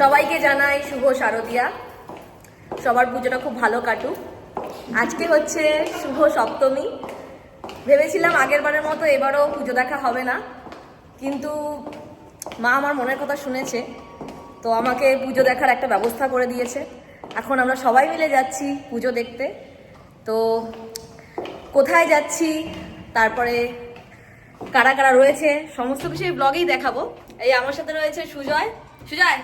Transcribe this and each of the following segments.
সবাইকে জানাই শুভ শারদিয়া। সবার পুজোটা খুব ভালো কাটুক। আজকে হচ্ছে শুভ সপ্তমী। ভেবেছিলাম আগের বারের মতো এবারও পুজো দেখা হবে না। কিন্তু মা আমার মনের কথা শুনেছে, তো আমাকে পুজো দেখার একটা ব্যবস্থা করে দিয়েছে। এখন আমরা সবাই মিলে যাচ্ছি পুজো দেখতে। তো কোথায় যাচ্ছি, তারপরে কারা কারা রয়েছে, সমস্ত কিছু ব্লগেই দেখাবো। এই আমার সাথে রয়েছে সুজয়। সুজয়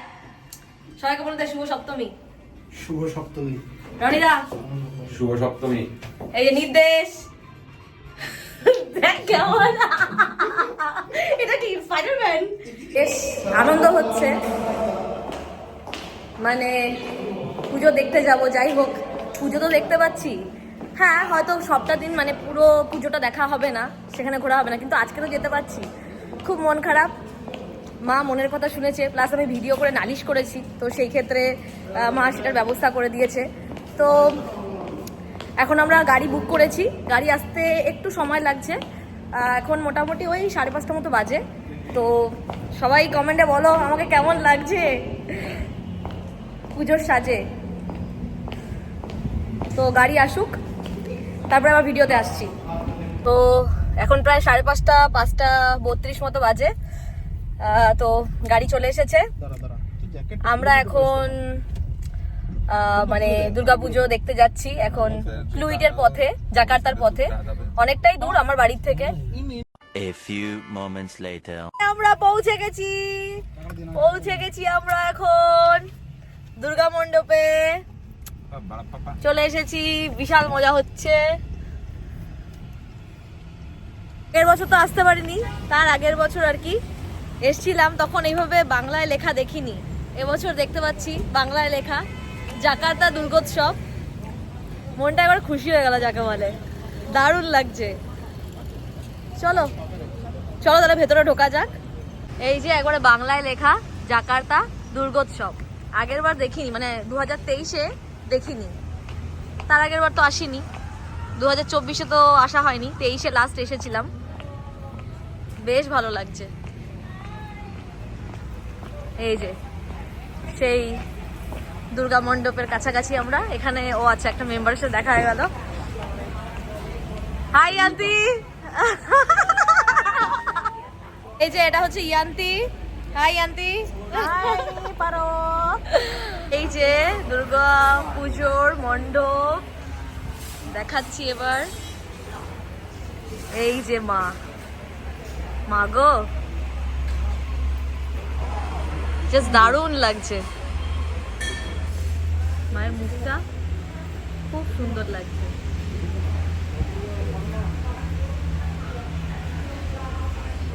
সবাইকে বলতে শুভ সপ্তমী। শুভ সপ্তমী। রনিদা। শুভ সপ্তমী। এই যে নির্দেশ। দেখ কেমন। এটা কি স্পাইডারম্যান বেশ আনন্দ হচ্ছে। মানে পুজো দেখতে যাব যাই হোক পুজো তো দেখতে পাচ্ছি। হ্যাঁ হয়তো সবটা দিন মানে পুরো পুজোটা দেখা হবে না সেখানে ঘোরা হবে না কিন্তু আজকে তো যেতে পারছি। খুব মন খারাপ। মা মনের কথা শুনেছে প্লাস আমি ভিডিও করে নালিশ করেছি, তো সেই ক্ষেত্রে মা সেটার ব্যবস্থা করে দিয়েছে। তো এখন আমরা গাড়ি বুক করেছি, গাড়ি আসতে একটু সময় লাগছে এখন মোটামুটি ওই সাড়ে পাঁচটা মতো বাজে। তো সবাই কমেন্টে বলো, আমাকে কেমন লাগছে? পুজোর সাজে। তো গাড়ি আসুক, তারপরে আবার ভিডিওতে আসছি। তো এখন প্রায় সাড়ে পাঁচটা পাঁচটা বত্রিশ মতো বাজে। তো গাড়ি চলে এসেছে। দাঁড়া দাঁড়া তুই জ্যাকেট আমরা এখন আহ, মানে দুর্গাপুজো দেখতে যাচ্ছি। এখন ফ্লুইডের পথে জাকার্তার পথে। অনেকটাই দূর আমার বাড়ির থেকে। A few moments later. আমরা পৌঁছে গেছি। পৌঁছে গেছি আমরা এখন দুর্গা মণ্ডপে। চলে এসেছি। বিশাল মজা হচ্ছে। আগের বছর তো আসতে পারিনি তার আগের বছর আর কি। এসছিলাম তখন এইভাবে বাংলায় লেখা দেখিনি। এবছর দেখতে পাচ্ছি বাংলায় লেখা, জাকার্তা দুর্গোৎসব। মনটা এবার খুশি হয়ে গেল যাকে বলে। দারুণ লাগছে। চলো চলো তাহলে ভেতরে ঢোকা যাক। এই যে একবারে বাংলায় লেখা, জাকার্তা দুর্গোৎসব। আগের বার দেখিনি মানে দু হাজার তেইশে দেখিনি। তার আগের বার তো আসিনি। দু হাজার চব্বিশে তো আসা হয়নি, তেইশে লাস্ট এসেছিলাম। বেশ ভালো লাগছে। এই যে সেই দুর্গা মণ্ডপের কাছাকাছি আমরা। এখানে ও আচ্ছা একটা মেম্বারের সাথে দেখা হয়ে গেল। হাই আন্তি এই যে এটা হচ্ছে ইয়ান্তি হাই আন্তি পারো এই যে দুর্গা পুজোর মণ্ডপ। দেখাচ্ছি এবার। এই যে মা। মা গো। জাস্ট দারুণ লাগছে। মায়ের মুখটা খুব সুন্দর লাগছে।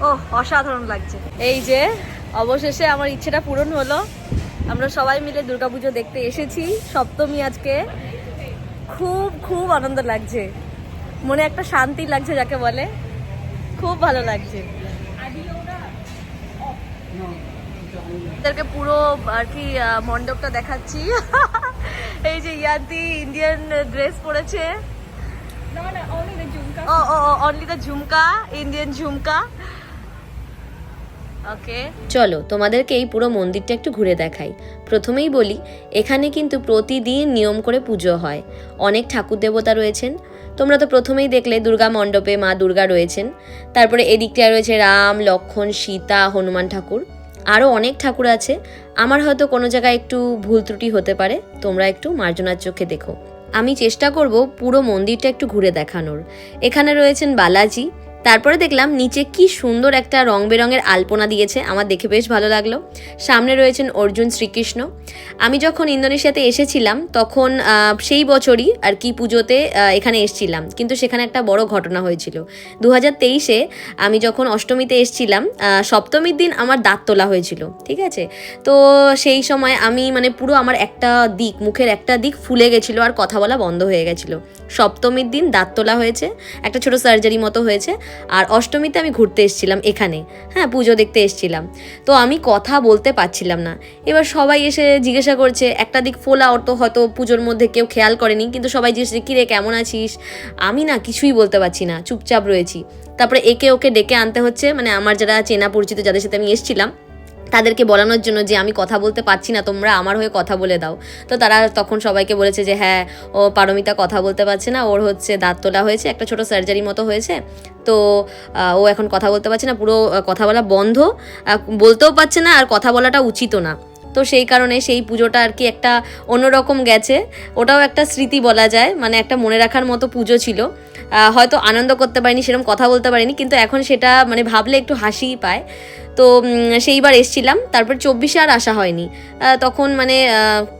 ও অসাধারণ লাগছে। এই যে অবশেষে আমার ইচ্ছেটা পূরণ হলো। আমরা সবাই মিলে দুর্গাপুজো দেখতে এসেছি। সপ্তমী আজকে। খুব খুব আনন্দ লাগছে। মনে একটা শান্তি লাগছে যাকে বলে। খুব ভালো লাগছে। এদেরকে পুরো আর কি মণ্ডপটা দেখাচ্ছি। এই যে ইয়াদি ইন্ডিয়ান ড্রেস পরেছে। ও ও only the jhumka Indian jhumka. Okay চলো তোমাদেরকে এই পুরো মন্দিরটা একটু ঘুরে দেখাই। প্রথমেই বলি এখানে কিন্তু প্রতিদিন নিয়ম করে পুজো হয়। অনেক ঠাকুর দেবতা রয়েছেন। তোমরা তো প্রথমেই দেখলে দুর্গা মণ্ডপে মা দুর্গা রয়েছেন। তারপরে এদিকটায় রয়েছে রাম লক্ষণ সীতা হনুমান ঠাকুর। আরও অনেক ঠাকুর আছে। আমার হয়তো কোনো জায়গায় একটু ভুল ত্রুটি হতে পারে, তোমরা একটু মার্জনার চোখে দেখো। আমি চেষ্টা করব পুরো মন্দিরটা একটু ঘুরে দেখানোর। এখানে রয়েছেন বালাজি তারপরে দেখলাম নিচে কি সুন্দর একটা রং বেরঙের আলপনা দিয়েছে। আমার দেখে বেশ ভালো লাগল। সামনে রয়েছেন অর্জুন শ্রীকৃষ্ণ। আমি যখন ইন্দোনেশিয়াতে এসেছিলাম, তখন সেই বছরই আর কি পুজোতে এখানে এসেছিলাম। কিন্তু সেখানে একটা বড় ঘটনা হয়েছিল। দু হাজার তেইশে আমি যখন অষ্টমীতে এসেছিলাম সপ্তমীর দিন আমার দাঁত তোলা হয়েছিল, ঠিক আছে? তো সেই সময় আমি মানে পুরো আমার একটা দিক, মুখের একটা দিক ফুলে গেছিল আর কথা বলা বন্ধ হয়ে গেছিল। সপ্তমীর দিন দাঁত তোলা হয়েছে। একটা ছোট সার্জারি মতো হয়েছে। আর অষ্টমীতে আমি ঘুরতে এসেছিলাম এখানে। হ্যাঁ পুজো দেখতে এসেছিলাম। তো আমি কথা বলতে পারছিলাম না। এবার সবাই এসে জিজ্ঞাসা করছে, একটা দিক ফোলা অর্থ হয়তো পুজোর মধ্যে কেউ খেয়াল করেনি, কিন্তু সবাই জিজ্ঞেস কিরে, কেমন আছিস? আমি না কিছুই বলতে পারছি না, চুপচাপ রয়েছি। তারপরে একে ওকে ডেকে আনতে হচ্ছে মানে আমার যারা চেনা পরিচিত, যাদের সাথে আমি এসেছিলাম তাদেরকে বলানোর জন্য যে আমি কথা বলতে পারছি না, তোমরা আমার হয়ে কথা বলে দাও। তো তারা তখন সবাইকে বলেছে যে হ্যাঁ ও পারমিতা কথা বলতে পারছে না, ওর হচ্ছে দাঁত তোলা হয়েছে, একটা ছোট সার্জারি মতো হয়েছে। তো ও এখন কথা বলতে পারছে না, পুরো কথা বলা বন্ধ। বলতেও পারছে না, আর কথা বলাটা উচিতও না। তো সেই কারণে সেই পুজোটা আর কি একটা অন্যরকম গেছে। ওটাও একটা স্মৃতি বলা যায় মানে একটা মনে রাখার মতো পুজো ছিল। হয়তো আনন্দ করতে পারিনি সেরকম কথা বলতে পারিনি, কিন্তু এখন সেটা মানে ভাবলে একটু হাসিই পায়। তো সেইবার এসছিলাম, তারপর চব্বিশে আর আসা হয়নি। তখন মানে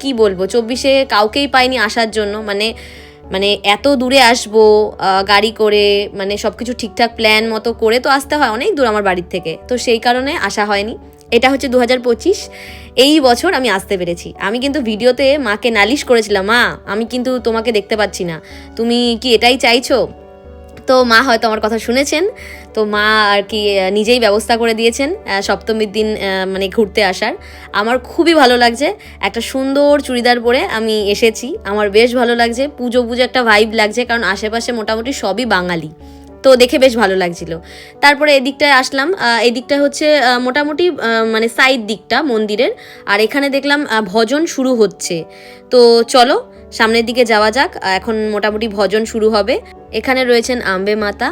কি বলব, চব্বিশে কাউকেই পাইনি আসার জন্য। মানে মানে এত দূরে আসব গাড়ি করে মানে সব কিছু ঠিকঠাক প্ল্যান মতো করে তো আসতে হয় অনেক দূর আমার বাড়ির থেকে। তো সেই কারণে আসা হয়নি। এটা হচ্ছে দু হাজার পঁচিশ। এই বছর আমি আসতে পেরেছি। আমি কিন্তু ভিডিওতে মাকে নালিশ করেছিলাম, মা, আমি কিন্তু তোমাকে দেখতে পাচ্ছি না। তুমি কি এটাই চাইছো? তো মা হয়তো আমার কথা শুনেছেন। তো মা আর কি নিজেই ব্যবস্থা করে দিয়েছেন সপ্তমীর দিন মানে ঘুরতে আসার। আমার খুবই ভালো লাগছে। একটা সুন্দর চুড়িদার পরে আমি এসেছি। আমার বেশ ভালো লাগছে। পুজো পুজো একটা ভাইব লাগছে, কারণ আশেপাশে মোটামুটি সবই বাঙালি। তো দেখে বেশ ভালো লাগছিল। তারপরে এদিকটায় আসলাম এদিকটা হচ্ছে মোটামুটি মানে সাইড দিকটা মন্দিরের, আর এখানে দেখলাম ভজন শুরু হচ্ছে। তো চলো, সামনের দিকে যাওয়া যাক এখন মোটামুটি ভজন শুরু হবে। এখানে রয়েছেন আম্বে মাতা।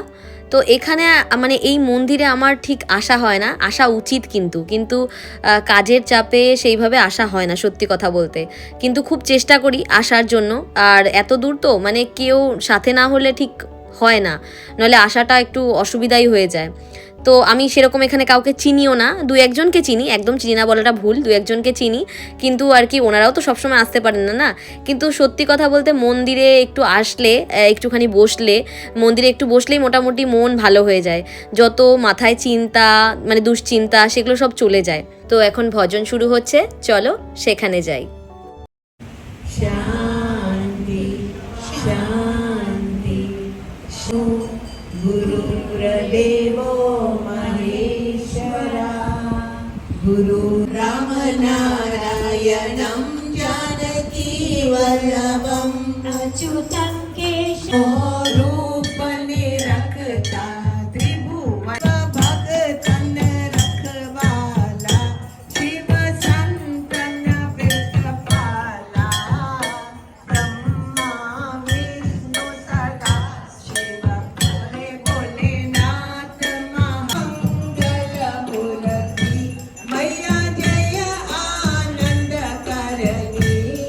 তো এখানে মানে এই মন্দিরে আমার ঠিক আসা হয় না, আসা উচিত কিন্তু কিন্তু কাজের চাপে সেইভাবে আসা হয় না, সত্যি কথা বলতে। কিন্তু খুব চেষ্টা করি আসার জন্য, আর এত দূর তো মানে কেউ সাথে না হলে ঠিক হয় না, নইলে আসাটা একটু অসুবিধাই হয়ে যায়। তো আমি সেরকম এখানে কাউকে চিনিও না দু একজনকে চিনি, একদম চিনি না বলাটা ভুল দু একজনকে চিনি, কিন্তু আর কি ওনারাও তো সবসময় আসতে পারেন না না? কিন্তু সত্যি কথা বলতে মন্দিরে একটু আসলে একটুখানি বসলে, মন্দিরে একটু বসলেই মোটামুটি মন ভালো হয়ে যায়। যত মাথায় চিন্তা মানে দুশ্চিন্তা, সেগুলো সব চলে যায়। তো এখন ভজন শুরু হচ্ছে, চলো সেখানে যাই। गुरुर्देवो महेश्वरा गुरु रामनारायणं जानकी वल्लभम् अच्युतं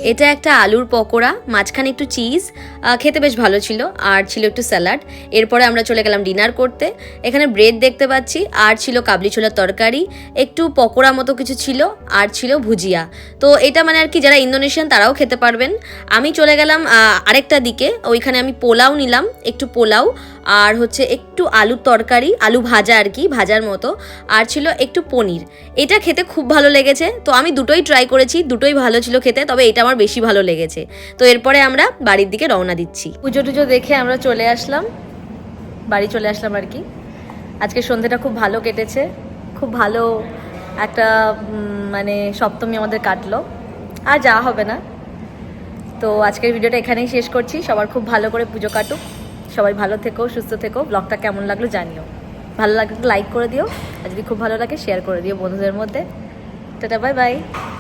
এটা একটা আলুর পকোড়া মাঝখানে একটু চিজ খেতে বেশ ভালো ছিল। আর ছিল একটু স্যালাড। এরপরে আমরা চলে গেলাম ডিনার করতে। এখানে ব্রেড দেখতে পাচ্ছি। আর ছিল কাবলি ছোলার তরকারি। একটু পকোড়া মতো কিছু ছিল। আর ছিল ভুজিয়া। তো এটা মানে আর কি যারা ইন্দোনেশিয়ান, তারাও খেতে পারবেন। আমি চলে গেলাম আরেকটা দিকে। ওইখানে আমি পোলাও নিলাম, একটু পোলাও। আর হচ্ছে একটু আলুর তরকারি, আলু ভাজা আর কি, ভাজার মতো। আর ছিল একটু পনির। এটা খেতে খুব ভালো লেগেছে। তো আমি দুটোই ট্রাই করেছি। দুটোই ভালো ছিল খেতে, তবে এটা আমার বেশি ভালো লেগেছে। তো এরপরে আমরা বাড়ির দিকে রওনা দিচ্ছি। পুজো টুজো দেখে আমরা চলে আসলাম। বাড়ি চলে আসলাম আর কি। আজকে সন্ধেটা খুব ভালো কেটেছে। খুব ভালো একটা মানে সপ্তমী আমাদের কাটলো। আর যাওয়া হবে না। তো আজকের ভিডিওটা এখানেই শেষ করছি। সবার খুব ভালো করে পুজো কাটুক। সবাই ভালো থেকো, সুস্থ থেকো। ব্লগটা কেমন লাগল জানিও। ভালো লাগলে লাইক করে দিও। আর যদি খুব ভালো লাগে, শেয়ার করে দিও বন্ধুদের মধ্যে। Tata, bye bye.